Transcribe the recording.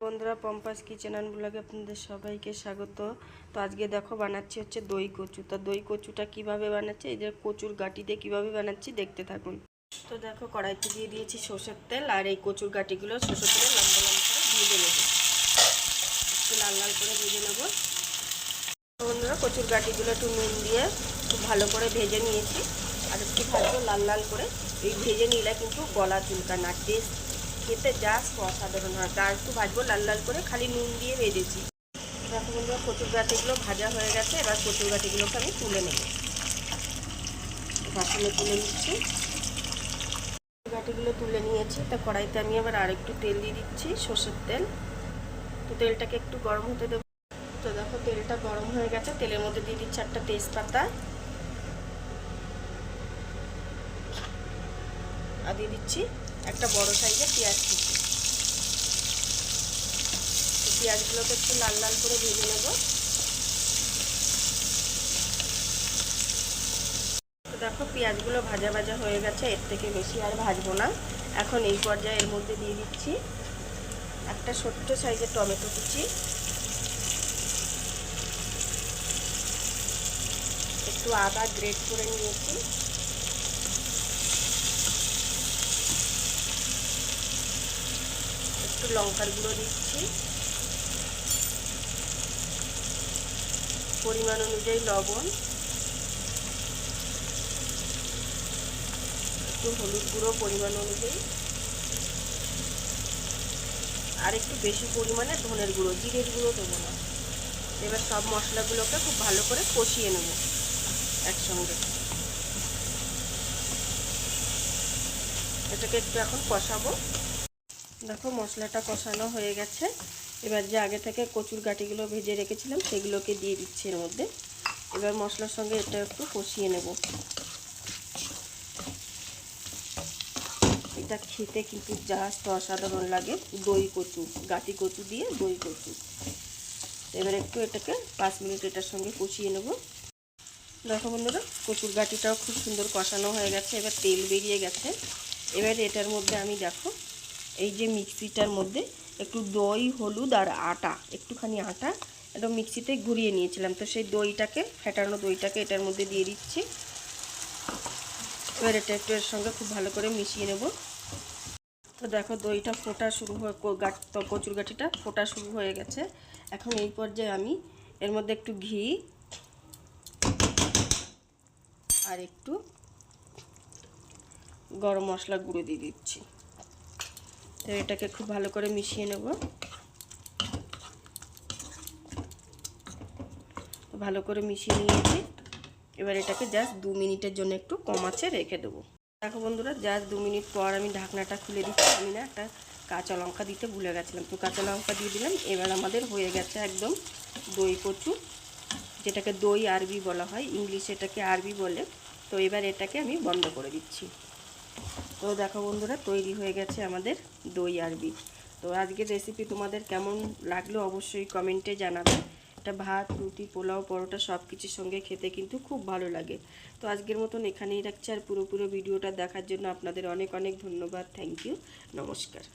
বন্ধুরা পম্পাস kitchen and ব্লগে আপনাদের সবাইকে স্বাগত। তো আজকে দেখো বানাচ্ছি হচ্ছে দই কচু। তা দই কচুটা কীভাবে বানাচ্ছি? এই যে কচুর গাটি দিয়ে কীভাবে বানাচ্ছি দেখতে থাকুন। তো দেখো কড়াইতে দিয়ে দিয়েছি সর্ষের তেল আর এই কচুর গাটিগুলো সর্ষের তেলে লম্বা লম্বা করে ভেজে নেব। একটু লাল লাল করে ভেজে নেব। বন্ধুরা কচুর গাটিগুলো একটু নুন দিয়ে খুব ভালো করে ভেজে নিয়েছি। আর একটু ভাজবো লাল লাল করে। এই ভেজে নিলে কিন্তু গলা চুলকানা টেস্ট খেতে জাস্ট অসাধারণ হয়। তার একটু ভাজবো, লাল লাল করে খালি নুন দিয়ে ভেজেছি। দেখো বন্ধুরা, কচুর গাঠিগুলো ভাজা হয়ে গেছে। এবার কচুর গাঠিগুলোকে আমি তুলে নেব। বাসনে তুলে নিচ্ছি। গাঠিগুলো তুলে নিয়েছি। তা কড়াইতে আমি আবার আরেকটু তেল দিয়ে দিচ্ছি, সর্ষের তেল। তো তেলটাকে একটু গরম হতে দেবো। তো দেখো, তেলটা গরম হয়ে গেছে। তেলের মধ্যে দিয়ে দিচ্ছি একটা তেজপাতা। আর দিয়ে দিচ্ছি একটা বড় সাইজের পেঁয়াজ কুচি। পেঁয়াজগুলোকে একটু লাল লাল করে ভেজে নেব। দেখো পেঁয়াজগুলো ভাজা ভাজা হয়ে গেছে, এর থেকে বেশি আর ভাজবো না। এখন এই পর্যায়ে এর মধ্যে দিয়ে দিচ্ছি একটা ছোট্ট সাইজের টমেটো কুচি। একটু আদা গ্রেট করে নিয়েছি একটু লঙ্কার গুঁড়ো দিচ্ছি। পরিমাণ অনুযায়ী লবণ। একটু হলুদ গুঁড়ো পরিমাণ অনুযায়ী। আর একটু বেশি পরিমাণে ধনের গুঁড়ো, জিরের গুঁড়ো দেবো না। এবার সব মশলাগুলোকে খুব ভালো করে কষিয়ে নেব একসঙ্গে। এটাকে একটু এখন কষাবো। দেখো মশলাটা কষানো হয়ে গেছে। এবার যে আগে থেকে কচুর গাটিগুলো ভেজে রেখেছিলাম, সেগুলোকে দিয়ে দিচ্ছি এর মধ্যে। এবার মশলার সঙ্গে এটা একটু কষিয়ে নেব। এটা খেতে কিন্তু জাস্ট অসাধারণ লাগে, দই কচু, গাটি কচু দিয়ে দই কচু। এবার একটু এটাকে পাঁচ মিনিট এটার সঙ্গে কষিয়ে নেব। দেখো বন্ধুরা, কচুর গাটিটাও খুব সুন্দর কষানো হয়ে গেছে, এবার তেল বেরিয়ে গেছে। এবার এটার মধ্যে আমি দেখো এই যে মিক্সিটার মধ্যে একটু দই, হলুদ আর আটা, একটুখানি আটা এটা মিক্সিতে ঘুরিয়ে নিয়েছিলাম। তো সেই দইটাকে, ফেটানো দইটাকে এটার মধ্যে দিয়ে দিচ্ছি। এবার এটা একটু এর সঙ্গে খুব ভালো করে মিশিয়ে নেব। তো দেখো দইটা ফোটা শুরু হয়ে কচুর গাঠিটা ফোটা শুরু হয়ে গেছে। এখন এই পর্যায়ে আমি এর মধ্যে একটু ঘি আর একটু গরম মশলা গুঁড়ো দিয়ে দিচ্ছি। তো এটাকে খুব ভালো করে মিশিয়ে নেব। ভালো করে মিশিয়ে নিয়েছি। এবার এটাকে জাস্ট দু মিনিটের জন্য একটু কম আছে রেখে দেবো। দেখো বন্ধুরা, জাস্ট দু মিনিট পর আমি ঢাকনাটা খুলে দিচ্ছি। আমি না একটা কাঁচা লঙ্কা দিতে ভুলে গেছিলাম। তো কাঁচা লঙ্কা দিয়ে দিলাম। এবার আমাদের হয়ে গেছে একদম দই কচু, যেটাকে দই আরবি বলা হয়। ইংলিশে এটাকে আরবি বলে। তো এবার এটাকে আমি বন্ধ করে দিচ্ছি। তো দেখো বন্ধুরা, তৈরি হয়ে গেছে আমাদের দই আর আরবি। তো আজকের রেসিপি তোমাদের কেমন লাগল অবশ্যই কমেন্টে জানাবে। এটা ভাত, রুটি, পোলাও, পরোটা সব কিছুর সঙ্গে খেতে কিন্তু খুব ভালো লাগে। তো আজকের মতন এখানেই রাখছি আর পুরো পুরো ভিডিওটা দেখার জন্য আপনাদের অনেক অনেক ধন্যবাদ। থ্যাংক ইউ নমস্কার।